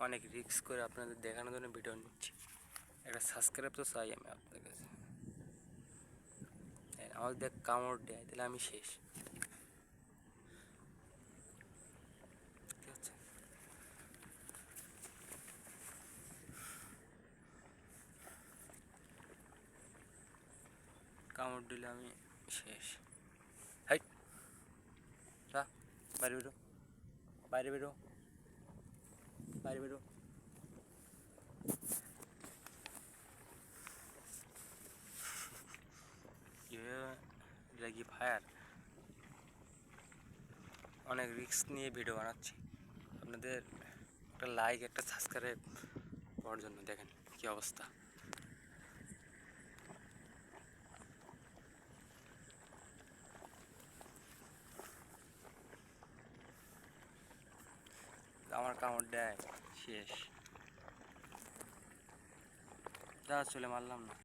অনেক রিস্ক করে আপনাদের দেখানোর জন্য ভিডিও নিচ্ছি। একটা সাবস্ক্রাইব তো চাই আমি আপনাদের কাছে। হ্যাঁ, আমার দেখ কামড় দেয় তাহলে আমি শেষ। কামড় দিলে আমি শেষ। হাই বাইরে বেরো। বাইরে বেরো। বাইরে বেরো এটা কি ফায়ার অনেক রিস্ক নিয়ে ভিডিও বানাচ্ছি আপনাদের একটা লাইক একটা সাবস্ক্রাইব করার জন্য দেখেন কি অবস্থা আমার কামড় দেয়। শেষ। যা চলে মারলাম না।